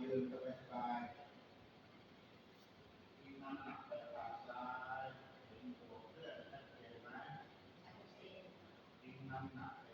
ยืนสบายกายที่นั่งหนักไปทางซ้ายถึงหัวเพื่อนชัดเจนไหมชัดเจนที่นั่งหนักไ